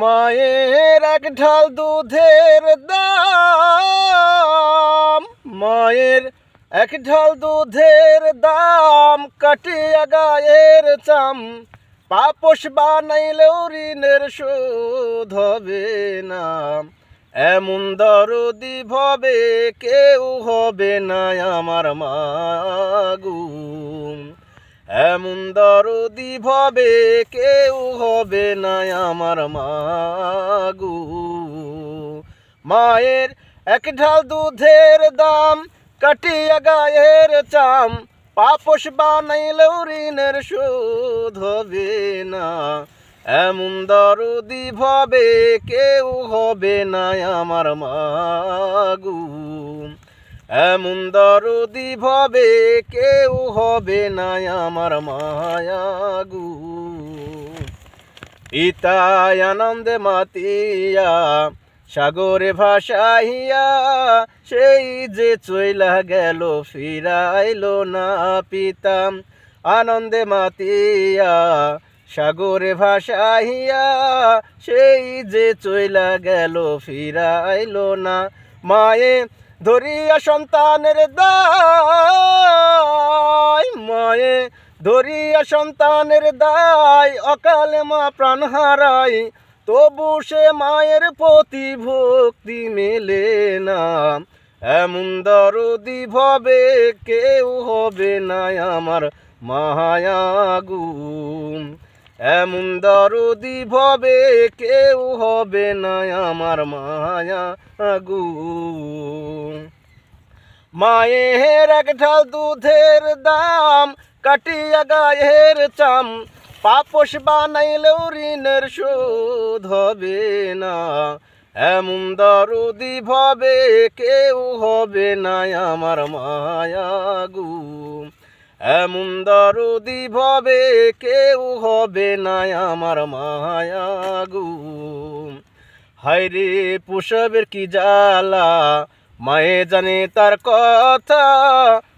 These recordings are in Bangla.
মায়ের এক ঢাল দুধের দাম, মায়ের এক ঢাল দুধের দাম, কাটিয়া গায়ের চাম পাপস বানাইলেও ঋণের শোধ হবে না। এমন দরদি ভবে কেউ হবে না আমার মাগুম এমন দরদি ভবে, কেউ হবে না আমার মাগু। মায়ের এক ঢাল দুধের দাম, কাটিয়া গায়ের চাম পাপস বানাইলেও ঋণের শোধ হবে না। এমন দরদি ভবে, কেউ হবে না আমার মাগু। এমন দরদি ভবে কেউ হবে না আমার মায়াগু পিতায় আনন্দে মাতিয়া, সাগরে ভাসাইয়া, সেই যে চইলা গেল, ফিরাইল না পিতাম আনন্দে মাতিয়া, সাগরে ভাসাইয়া, সেই যে চইলা গেল, ফিরাইল না। মায়ে ধরিয়া সন্তানের দায়, মায়ে, ধরিয়া সন্তানের দায়, অকালে মা প্রাণ হারাই তবু সে মায়ের প্রতি ভক্তি মেলে না। এমন দরদি ভবে কেউ হবে না আমার মায়াগুম এমন দরদি ভবে, কেউ হবে না আমার মায়া গু মায়ের এক ঢাল দুধের দাম, কাটিয়া গায়ের চাম পাপস বানাইলেও ঋণের শোধ হবে না। এমন দরদি ভবে, কেউ হবে না আমার মায়া গু এমন দরদি ভবে, কেউ হবে না আমার মায়া গু। হাইরে পুষবের কি জ্বালা, মায়ে জানে তার কথা,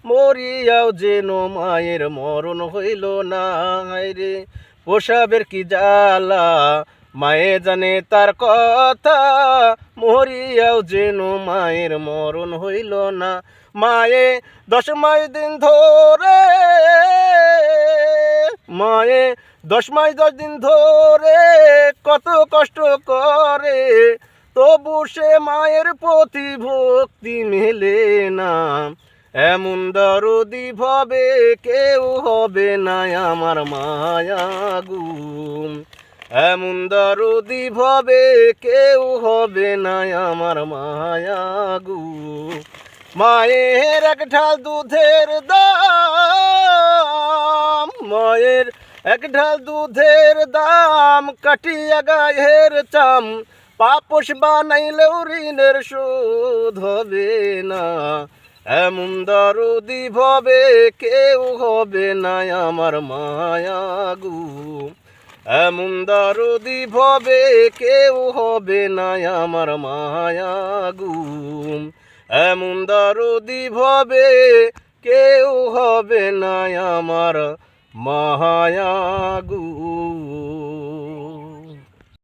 মরিয়াও যেন মায়ের মরণ হইল না। হাইরে পোষাবের কি জ্বালা মায়ে জানে তার কথা, মরিয়াও যেন মায়ের মরণ হইল না। মায়ে দশ মাস দিন ধরে, মায়ে দশ মাস দশ দিন ধরে কত কষ্ট করে, তবু সে মায়ের প্রতি ভক্তি মেলে না। এমন দরদি ভবে কেউ হবে না আমার মায়া গুম এমন দরদি ভবে কেউ হবে না আমার মায়া গু। মায়ের এক ঢাল দুধের দাম, মায়ের এক ঢাল দুধের দাম, কাটিয়া গায়ের চাম পাপস বানাইলেও ঋণের শোধ হবে না। এমন দরদি ভবে কেউ হবে না আমার মায়াগু এমন দারুদি ভবে কেউ হবে না আমার মায়াগুম এমন দারুদি ভবে কেউ হবে না আমার মায়াগু